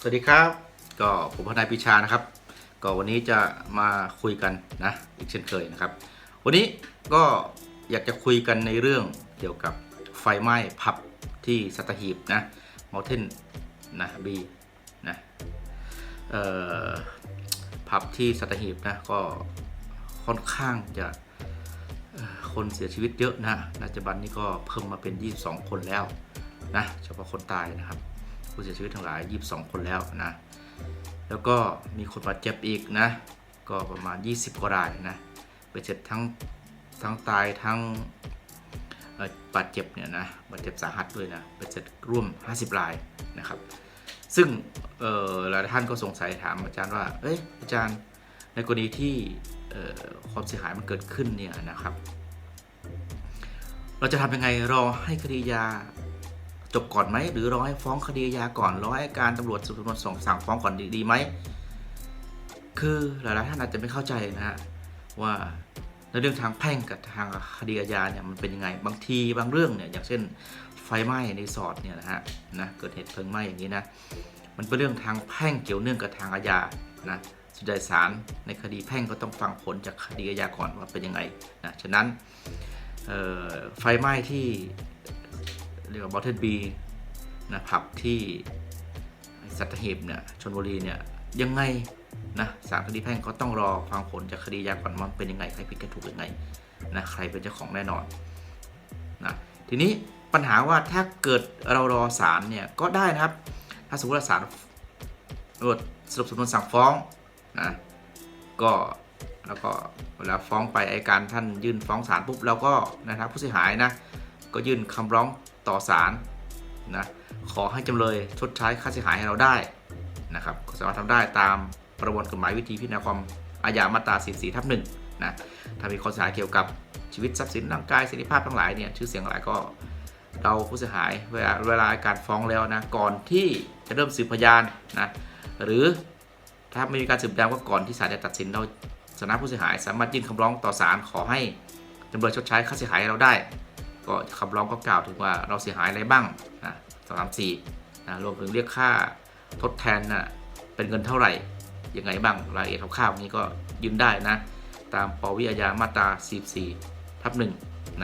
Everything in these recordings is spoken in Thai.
สวัสดีครับ ก็ผมพนายปิชานะครับ ก็วันนี้จะมาคุยกันนะอีกเช่นเคยนะครับ วันนี้ก็อยากจะคุยกันในเรื่องเกี่ยวกับไฟไหม้ผับที่สัตหีบนะมอเทนนะบีนะเอ่อผับที่สัตหีบนะก็ค่อนข้างจะคนเสียชีวิตเยอะนะปัจจุบันนี้ก็เพิ่มมาเป็น 22 คนแล้วนะเฉพาะคนตายนะครับ ผู้เสียชีวิตทั้งหลาย 22 คนแล้วนะ แล้วก็มีคนบาดเจ็บอีกนะ ก็ประมาณ 20 กว่ารายนะไปเสร็จทั้งทั้งตายทั้งบาดเจ็บเนี่ยนะบาดเจ็บสาหัสด้วยนะไปเสร็จร่วม 50 รายนะครับ ซึ่งหลายท่านก็สงสัยถามอาจารย์ว่า เอ้ยอาจารย์ในกรณีที่ความเสียหายมันเกิดขึ้นเนี่ยนะครับ เราจะทำยังไงรอให้คดียา จบก่อนไหมหรือรอให้ฟ้องคดีอาญาก่อนรอให้การตำรวจสืบสวนส่งสั่งฟ้องก่อนดีไหมคือหลายๆท่านอาจจะไม่เข้าใจนะฮะว่าในเรื่องทางแพ่งกับทางคดีอาญาเนี่ยมันเป็นยังไงบางทีบางเรื่องเนี่ยอย่างเช่นไฟไหม้ในสอดเนี่ยนะฮะนะเกิดเหตุเพลิงไหม้อย่างนี้นะมันเป็นเรื่องทางแพ่งเกี่ยวเนื่องกับทางอาญานะสุดท้ายศาลในคดีแพ่งก็ต้องฟังผลจากคดีอาญาก่อนว่าเป็นยังไงนะฉะนั้นไฟไหม้ที่ เรียกว่าบอทเทนบีนะผับที่สัตหีบเนี่ยชนบุรีเนี่ยยังไงนะศาลคดีแพ่งก็ต้องรอฟังผลจากคดียาก่อนว่ามันเป็นยังไงใครผิดใครถูกยังไงนะใครเป็นเจ้าของแน่นอนนะทีนี้ปัญหาว่าถ้าเกิดเรารอศาลเนี่ยก็ได้นะครับ ถ้าสมมติว่าศาลตรวจสรุปสำนวนสั่งฟ้องนะก็แล้วก็เวลาฟ้องไปไอการท่านยื่นฟ้องศาลปุ๊บเราก็นะครับผู้เสียหายนะก็ยื่นคำร้อง ต่อศาลนะขอให้จำเลยชดใช้ค่าเสียหายให้เราได้นะครับสามารถทำได้ตามประมวลกฎหมายวิธีพิจารณาความอาญามาตรา44ทับหนึ่งนะถ้ามีข้อเสียหายเกี่ยวกับชีวิตทรัพย์สินร่างกายเสรีภาพทั้งหลายเนี่ยชื่อเสียงหลายก็เราผู้เสียหายเวลาเวลาการฟ้องแล้วนะก่อนที่จะเริ่มสืบพยานนะหรือถ้าไม่มีการสืบพยานก็ก่อนที่ศาลจะตัดสินเราสนะผู้เสียหายสามารถยื่นคำร้องต่อศาลขอให้จำเลยชดใช้ค่าเสียหายให้เราได้ ก็คำร้องก็กล่าวถึงว่าเราเสียหายอะไรบ้างนะสามสี่นะรวมถึงเรียกค่าทดแทนนะเป็นเงินเท่าไหร่ยังไงบ้างรายละเอียดคร่าวๆนี้ก็ยื่นได้นะ ตามปวิอาญามาตรา44ทับหนึ่ง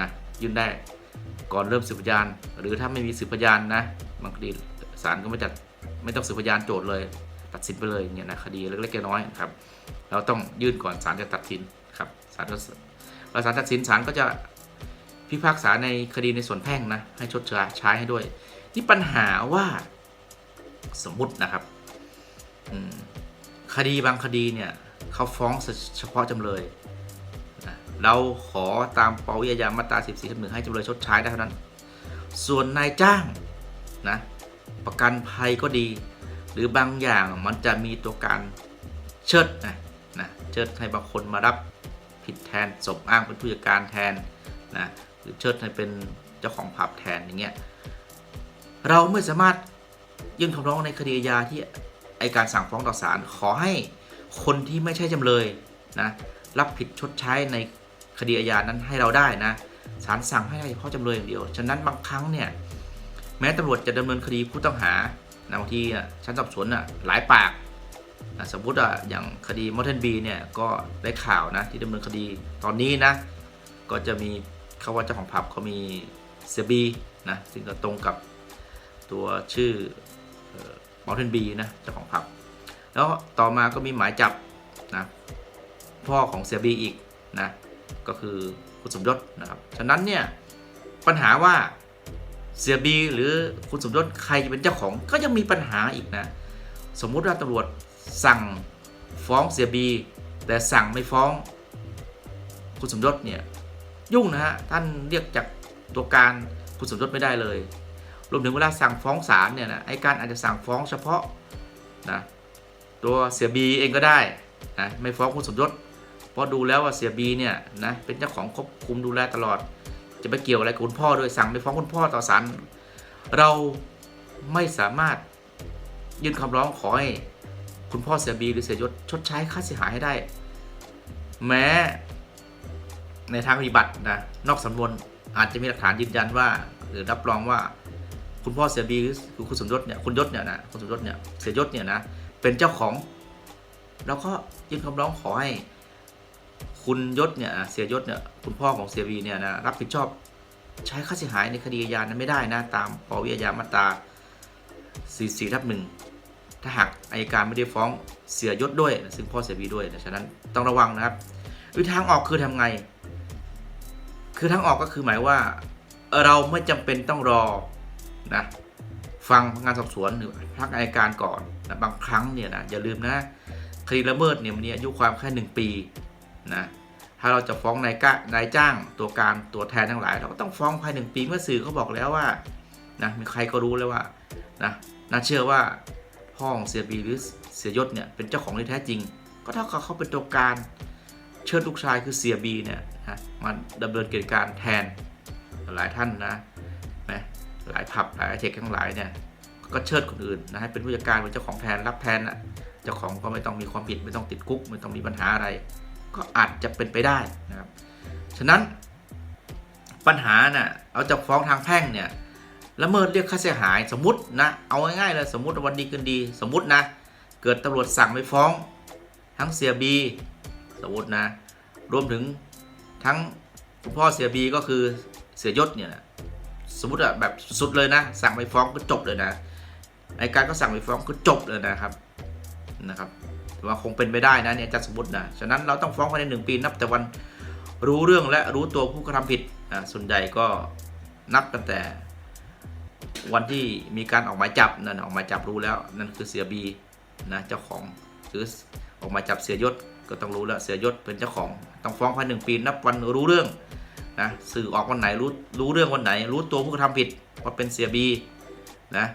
นะยื่นได้ก่อนเริ่มสืบพยาน หรือถ้าไม่มีสืบพยานนะบางคดีศาลก็ไม่จัดไม่ต้องสืบพยานโจทย์เลย ตัดสินไปเลยเนี่ยนะคดีเล็กๆน้อยๆครับเราต้องยื่นก่อนศาลจะตัดสินครับศาลก็พอศาลตัดสินศาลก็จะ พิพากษาในคดีในส่วนแพ่งนะ ให้ชดเชยใช้ให้ด้วย นี่ปัญหาว่าสมมุตินะครับคดีบางคดีเนี่ยเขาฟ้องเฉพาะจำเลยนะเราขอตามปวิอาญามาตรา 14ทับหนึ่งให้จำเลยชดใช้ได้เท่านั้น ส่วนนายจ้างนะประกันภัยก็ดี หรือบางอย่างมันจะมีตัวการเชิดนะนะเชิดให้บางคนมารับผิดแทนสมอ้างเป็นผู้จัดการแทนนะ หรือเชิดให้เป็นเจ้าของผับแทนอย่างเงี้ยเราไม่สามารถยื่นคำร้องในคดีอาญาที่ไอการสั่งฟ้องต่อศาลขอให้คนที่ไม่ใช่จำเลยนะรับผิดชดใช้ในคดีอาญานั้นให้เราได้นะศาลสั่งให้ได้เฉพาะจำเลยอย่างเดียว ฉะนั้นบางครั้งเนี่ยแม้ตำรวจจะดำเนินคดีผู้ต้องหานะบางทีชั้นสอบสวนอะหลายปากนะสมมติอะอย่างคดีมอเทนบีเนี่ยก็ได้ข่าวนะที่ดำเนินคดีตอนนี้นะก็จะมี เขาว่าเจ้าของผับเขามีเซบีนะซึ่งก็ตรงกับตัวชื่อมอลเทนบีนะเจ้าของผับ แล้วต่อมาก็มีหมายจับนะพ่อของเสียบีอีกนะก็คือคุณสมยศนะครับ ฉะนั้นเนี่ยปัญหาว่าเสียบีหรือคุณสมยศใครจะเป็นเจ้าของก็ยังมีปัญหาอีกนะ สมมุติว่าตำรวจสั่งฟ้องเสียบี แต่สั่งไม่ฟ้องคุณสมยศเนี่ย ยุ่งนะฮะท่านเรียกจากตัวการคุณสมยศไม่ได้เลย รวมถึงเวลาสั่งฟ้องศาลเนี่ยนะไอ้การอาจจะสั่งฟ้องเฉพาะนะตัวเสียบีเองก็ได้นะไม่ฟ้องคุณสมยศเพราะดูแล้วว่าเสียบีเนี่ยนะเป็นเจ้าของควบคุมดูแลตลอด จะไปเกี่ยวอะไรกับคุณพ่อด้วยสั่งไม่ฟ้องคุณพ่อต่อศาลเราไม่สามารถยื่นคำร้องขอให้คุณพ่อเสียบีหรือเสียยศชดใช้ค่าเสียหายให้ได้ แม้ ในทางปฏิบัตินะนอกสำนวนอาจจะมีหลักฐานยืนยันว่า หรือรับรองว่าคุณพ่อเสียบีคือคุณสมยศเนี่ยคุณยศเนี่ยนะคุณสมยศเนี่ยเสียยศเนี่ยนะเป็นเจ้าของ แล้วก็ยื่นคำร้องขอให้ คุณยศเนี่ยเสียยศเนี่ยคุณพ่อของเสียบีเนี่ยนะรับผิดชอบใช้ค่าเสียหายในคดีอาญานั้นไม่ได้นะตามปวิอาญามาตรา44ทับหนึ่งถ้าหากอายการไม่ได้ฟ้องเสียยศด้วย ซึ่งพ่อเสียบีด้วย ฉะนั้นต้องระวังนะครับวิธีทางออกคือทำไง คือทางออกก็คือหมายว่า เราไม่จำเป็นต้องรอนะฟังงานสอบสวนหรือพักงายการก่อนนะบางครั้งเนี่ยนะอย่าลืมนะคดีละเมิดเนี่ยมันมีอายุความแค่หนึ่งปีนะถ้าเราจะฟ้องนายกะนายจ้างตัวการตัวแทนทั้งหลาย เราก็ต้องฟ้องภายหนึ่งปีเมื่อสื่อเขาบอกแล้วว่านะมีใครก็รู้แล้วว่านะน่าเชื่อว่าพ่อของเสียบีหรือเสียยศเนี่ยเป็นเจ้าของที่แท้จริง ก็เท่ากับเขาเป็นตัวการเชิญลูกชายคือเสียบีเนี่ยนะมาดำเนินกิจการแทนหลายท่านนะนะหลายผับหลายเทคทั้งหลายเนี่ยก็เชิดคนอื่นนะให้เป็นผู้จัดการเป็นเจ้าของแทนรับแทนอะเจ้าของก็ไม่ต้องมีความผิดไม่ต้องติดคุกไม่ต้องมีปัญหาอะไร ก็อาจจะเป็นไปได้นะครับฉะนั้นปัญหาน่ะเอาจะฟ้องทางแพ่งเนี่ยละเมิดเรียกค่าเสียหายสมมตินะเอาง่ายๆเลยสมมติวันดีคืนดี สมมตินะเกิดตำรวจสั่งไม่ฟ้อง ทั้งเสียบีสมมตินะรวมถึง ทั้งคุณพ่อเสียบีก็คือเสียยศเนี่ยนะสมมติอะแบบสุดเลยนะ สั่งไปฟ้องก็จบเลยนะไอการก็สั่งไปฟ้องก็จบเลยนะครับนะครับว่าคงเป็นไปได้นะเนี่ยจะสมมตินะฉะนั้นเราต้องฟ้องภายในหนึ่งปีนับแต่วันรู้เรื่องและรู้ตัวผู้กระทำผิดอ่าส่วนใหญ่ก็นับตั้งแต่วันที่มีการออกหมายจับนั่นออกหมายจับรู้แล้วนั่นคือเสียบีนะเจ้าของหรือออกหมายจับเสียยศ ก็ต้องรู้แล้วเสียยศเป็นเจ้าของต้องฟ้องภายหนึ่งปีนับวันรู้เรื่องนะสื่อออกวันไหนรู้รู้เรื่องวันไหน รู้ตัวผู้กระทำผิดว่าเป็นเสียบีนะ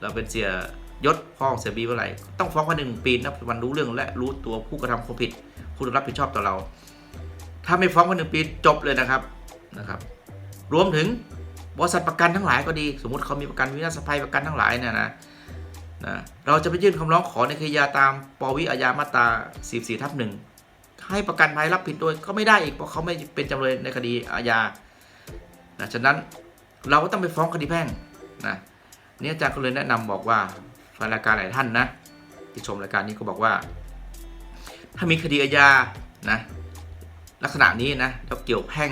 เราเป็นเสียยศพ่อของเสียบีเมื่อไหร่ต้องฟ้องภายในหนึ่งปีนับวันรู้เรื่องและรู้ตัวผู้กระทำความผิด ผู้รับผิดชอบต่อเรา ถ้าไม่ฟ้องภายในหนึ่งปีจบเลยนะครับนะครับ รวมถึงบริษัทประกันทั้งหลายก็ดี สมมติเขามีประกันวินาศภัยประกันทั้งหลายเนี่ยนะ นะเราจะไปยื่นคำร้องขอในคดียาตามปวิอาญามาตรา 44ทับหนึ่งให้ประกันภัยรับผิดด้วยก็ไม่ได้อีกเพราะเขาไม่เป็นจำเลยในคดีอาญานะฉะนั้นเราก็ต้องไปฟ้องคดีแพ่งนะนี่อาจารย์ก็เลยแนะนำบอกว่าแฟนรายการหลายท่านนะที่ชมรายการนี้ก็บอกว่า ถ้ามีคดีอาญานะลักษณะนี้นะแล้วเกี่ยวแพ่ง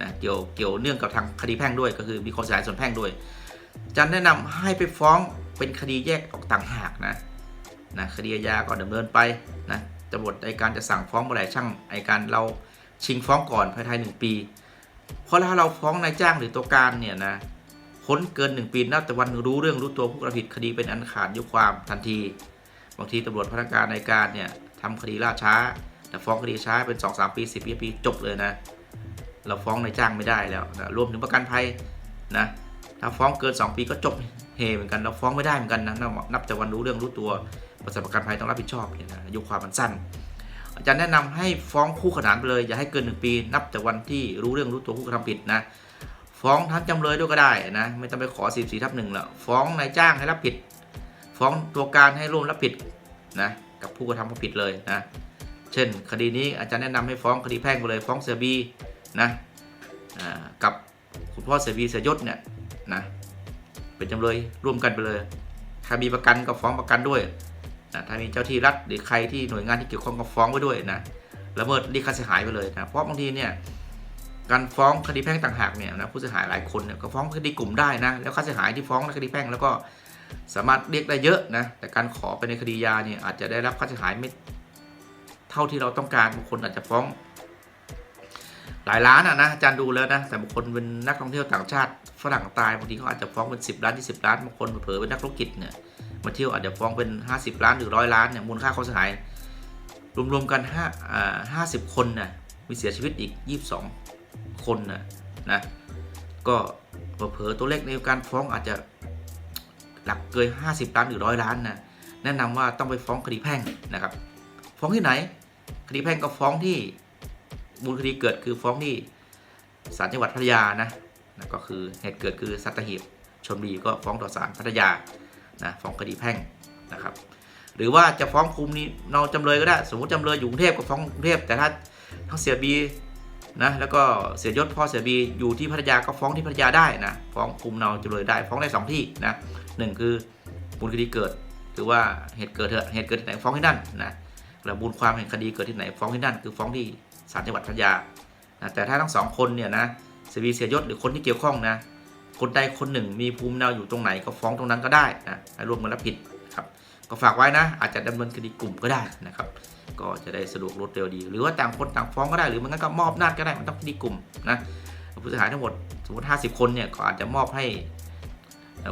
นะเกี่ยวเกี่ยวเนื่องกับทางคดีแพ่งด้วย ก็คือมีความเสียหายส่วนแพ่งด้วยอาจารย์แนะนำให้ไปฟ้อง เป็นคดีแยกออกต่างหากนะนะคดีอาญาก็ดำเนินไปนะตำรวจอัยการจะสั่งฟ้องเมื่อไหร่ช่างอัยการเราชิงฟ้องก่อนภายในหนึ่งปี เพราะถ้าเราฟ้องนายจ้างหรือตัวการเนี่ยนะพ้นเกิน1ปีนับแต่วันรู้เรื่องรู้ตัวผู้กระทำผิดคดีเป็นอันขาดยุความทันที บางทีตำรวจพนักงานในการเนี่ยทำคดีล่าช้า แต่ฟ้องคดีช้าเป็น 2-3 ปี 10 ปีปีจบเลยนะ เราฟ้องนายจ้างไม่ได้แล้วนะรวมถึงประกันภัยนะ ถ้าฟ้องเกิน 2 ปีก็จบเฮเหมือนกันเราฟ้องไม่ได้เหมือนกันนะนับนับแต่วันรู้เรื่องรู้ตัวบริษัทประกันภัยต้องรับผิดชอบเนี่ยนะอายุความมันสั้นอาจารย์แนะนำให้ฟ้องคู่ขนานไปเลย อย่าให้เกิน 1 ปี นับแต่วันที่รู้เรื่องรู้ตัวผู้กระทำผิดนะฟ้องทั้งจำเลยด้วยก็ได้นะไม่ต้องไปขอ14ทับหนึ่งละฟ้องนายจ้างให้รับผิด ฟ้องตัวการให้ร่วมรับผิดนะกับผู้กระทำความผิดเลยนะเช่น คดีนี้อาจารย์แนะนำให้ฟ้องคดีแพ่งไปเลย ฟ้องเสียบีนะกับคุณพ่อเสียบีเสียยศเนี่ย นะเป็นจำเลยร่วมกันไปเลย ถ้ามีประกันก็ฟ้องประกันด้วยนะถ้ามีเจ้าที่รัฐหรือใครที่หน่วยงานที่เกี่ยวข้องก็ฟ้องไว้ด้วยนะละเมิดเรีค่าเสียหายไปเลยนะเพราะบางทีเนี่ยการฟ้องคดีแพ่งต่างหากเนี่ยนะผู้เสียหายหลายคนเนี่ยก็ฟ้องคดีกลุ่มได้นะแล้วค่าเสียหายที่ฟ้องในคดีแพ่งแล้วก็สามารถเรียกได้เยอะนะแต่การขอไปในคดียาเนี่ยอาจจะได้รับค่าเสียหายไม่เท่าที่เราต้องการบางคนอาจจะฟ้อง หลายล้านอะนะอาจารย์ดูแล้วนะ แต่บางคนเป็นนักท่องเที่ยวต่างชาติฝรั่งตายบางทีเขาอาจจะฟ้องเป็น 10 ล้าน 20 ล้านบางคนเผลอเป็นนักธุรกิจเนี่ยมาเที่ยวอาจจะฟ้องเป็น 50 ล้านหรือร้อยล้านเนี่ยมูลค่าความเสียหายรวมๆกัน5อ่า50 คนน่ะมีเสียชีวิตอีก 22 คนน่ะนะก็เผลอตัวเลขในการฟ้องอาจจะหลักเกิน50 ล้านหรือร้อยล้านนะแนะนำว่าต้องไปฟ้องคดีแพ่งนะครับ ฟ้องที่ไหน คดีแพ่งก็ฟ้องที่ มูลคดีเกิดคือฟ้องที่ศาลจังหวัดพัทยานะนะก็คือเหตุเกิดคือสัตหีบชลบุรีก็ฟ้องต่อศาลพัทยานะฟ้องคดีแพ่งนะครับ หรือว่าจะฟ้องคุมนี้เราจำเลยก็ได้ สมมติจำเลยอยู่กรุงเทพก็ฟ้องกรุงเทพแต่ถ้าทั้งเสียบีนะแล้วก็เสียยศพ่อเสียบีอยู่ที่พัทยาก็ฟ้องที่พัทยาได้นะฟ้องภูมิเนาจำเลยได้ ฟ้องได้สองที่นะหนึ่งคือมูลคดีเกิดหรือว่าเหตุเกิดเถอะเหตุเกิดที่ไหนฟ้องที่นั่นนะแล้วมูลความแห่งคดีเกิดที่ไหนฟ้องที่นั่นคือฟ้องที่ ศาลจังหวัดพัทยานะแต่ถ้าทั้งสองคนเนี่ยนะเสียบีเสียยศหรือคนที่เกี่ยวข้องนะ คนใดคนหนึ่งมีภูมิลำเนาอยู่ตรงไหนก็ฟ้องตรงนั้นก็ได้นะร่วมกันรับผิดครับก็ฝากไว้นะ อาจจะดำเนินคดีกลุ่มก็ได้นะครับ ก็จะได้สะดวกรวดเร็วดี หรือว่าต่างคนต่างฟ้องก็ได้ หรือมันก็มอบนาจก็ได้ มันต้องคดีกลุ่มนะผู้เสียหายทั้งหมดสมมติ 50 คนเนี่ยก็อาจจะมอบให้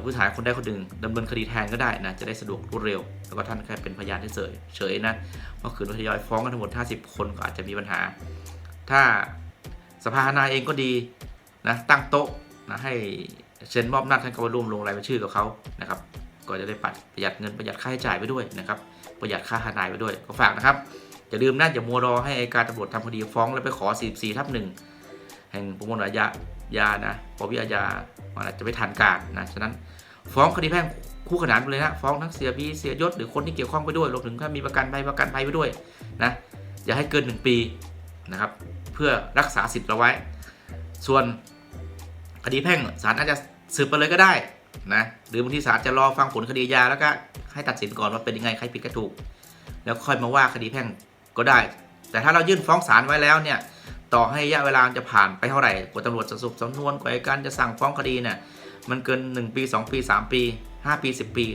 ผู้เสียหายคนใดคนหนึ่งดำเนินคดีแทนก็ได้นะจะได้สะดวกรวดเร็ว แล้วก็ท่านแค่เป็นพยานเฉยเฉยนะเมื่อคืนทยอยฟ้องกันทั้งหมด 50 คนก็อาจจะมีปัญหา ถ้าสภาทนายเองก็ดีนะตั้งโต๊ะนะให้เซ็นมอบหน้าท่านก็มาร่วมลงรายชื่อกับเขานะครับก็จะได้ปัดประหยัดเงินประหยัดค่าใช้จ่ายไปด้วยนะครับประหยัดค่าทนายไปด้วยก็ฝากนะครับอย่าลืมนะอย่ามัวรอให้อัยการตำรวจทำคดีฟ้องแล้วไปขอ 44ทับหนึ่งแห่งประมวลอาญา ยานะปวิอาญามันอาจจะไม่ทันการนะฉะนั้นฟ้องคดีแพ่งคู่ขนานไปเลยนะฟ้องทั้งเสียบีเสียยศหรือคนที่เกี่ยวข้องไปด้วยรวมถึงถ้ามีประกันภัยประกันภัยไปด้วยนะอย่าให้เกิน 1 ปีนะครับเพื่อรักษาสิทธิ์เราไว้ ส่วนคดีแพ่งศาลอาจจะสืบไปเลยก็ได้นะหรือบางทีศาลจะรอฟังผลคดียาแล้วก็ให้ตัดสินก่อนว่าเป็นยังไงใครผิดใครถูก แล้วค่อยมาว่าคดีแพ่งก็ได้ แต่ถ้าเรายื่นฟ้องศาลไว้แล้วเนี่ย ต่อให้ระยะเวลาจะผ่านไปเท่าไหร่กว่าตำรวจจะสรุปสำนวนกว่าการจะสั่งฟ้องคดีเนี่ยมันเกิน 1 ปี 2 ปี 3 ปี 5 ปี 10 ปี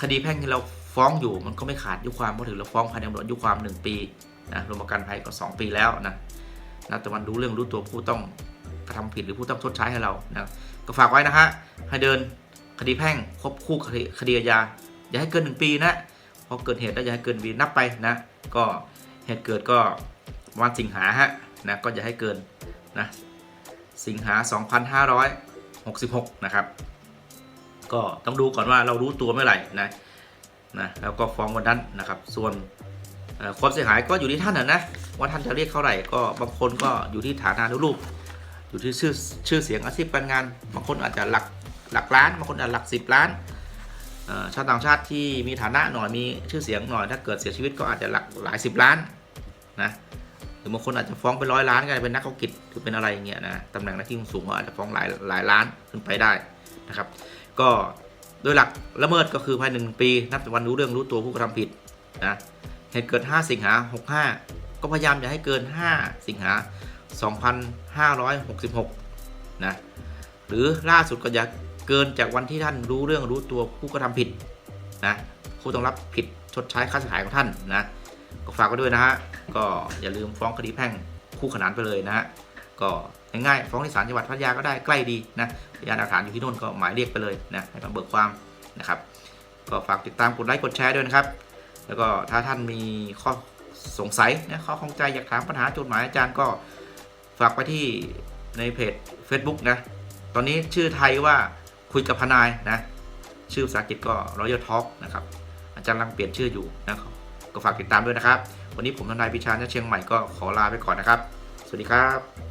คดีแพ่งที่เราฟ้องอยู่มันก็ไม่ขาดยุความเพราะถือเราฟ้องภายในกำหนดอายุความ 1 ปีนะรวมประกันภัยก็ 2 ปีแล้วนะนะแต่มันรู้เรื่องรู้ตัวผู้ต้องกระทำผิดหรือผู้ต้องชดใช้ให้เรานะก็ฝากไว้นะฮะให้เดินคดีแพ่งควบคู่คดีคดีอาญาอย่าให้เกิน 1 ปีนะพอเกิดเหตุแล้วอย่าให้เกินวีนับไปนะ ก็เหตุเกิดก็วันสิงหาฮะ นะก็อย่าให้เกินนะสิงหา 2566 นะครับ ก็ต้องดูก่อนว่าเรารู้ตัวเมื่อไหร่นะนะแล้วก็ฟ้องวันนั้นนะครับ ส่วนความเสียหายก็อยู่ที่ท่านนะนะว่าท่านจะเรียกเท่าไหร่ก็บางคนก็อยู่ที่ฐานานุรูป อยู่ที่ชื่อชื่อเสียงอาชีพการงานบางคนอาจจะหลักหลักล้านบางคนอาจจะหลักสิบล้านชาวต่างชาติที่มีฐานะหน่อยมีชื่อเสียงหน่อยถ้าเกิดเสียชีวิตก็อาจจะหลักหลายสิบล้านนะ หรือบางคนอาจจะฟ้องเป็นร้อยล้านก็ได้เป็นนักธุรกิจหรือเป็นอะไรอย่างเงี้ยนะตำแหน่งหน้าที่สูงก็อาจจะฟ้องหลายหลายล้านขึ้นไปได้นะครับ ก็โดยหลักละเมิดก็คือภายในหนึ่งปีนับจากวันรู้เรื่องรู้ตัวผู้กระทำผิดนะเหตุเกิด 5 สิงหา65 ก็พยายามอย่าให้เกิน 5 สิงหา 2566 นะ หรือล่าสุดก็อย่าเกินจากวันที่ท่านรู้เรื่องรู้ตัวผู้กระทำผิดนะผู้ต้องรับผิดชดใช้ค่าเสียหายของท่านนะ ก็ฝากไว้ด้วยนะฮะ ก็อย่าลืมฟ้องคดีแพ่งคู่ขนานไปเลยนะฮะก็ง่ายๆฟ้องที่ศาลจังหวัดพัทยาก็ได้ใกล้ดีนะพยานหลักฐานอยู่ที่โน่นก็หมายเรียกไปเลยนะให้มาเบิกความนะครับ ก็ฝากติดตามกดไลค์กดแชร์ด้วยนะครับ แล้วก็ถ้าท่านมีข้อสงสัยนะข้อข้องใจอยากถามปัญหาจดหมายอาจารย์ก็ฝากไปที่ในเพจ Facebook นะตอนนี้ชื่อไทยว่าคุยกับพนายนะชื่อภาษาอังกฤษก็ Royal Talk นะครับอาจารย์กำลังเปลี่ยนชื่ออยู่นะก็ฝากติดตามด้วยนะครับ วันนี้ผมทนายพิชาญเชียงใหม่ก็ขอลาไปก่อนนะครับ สวัสดีครับ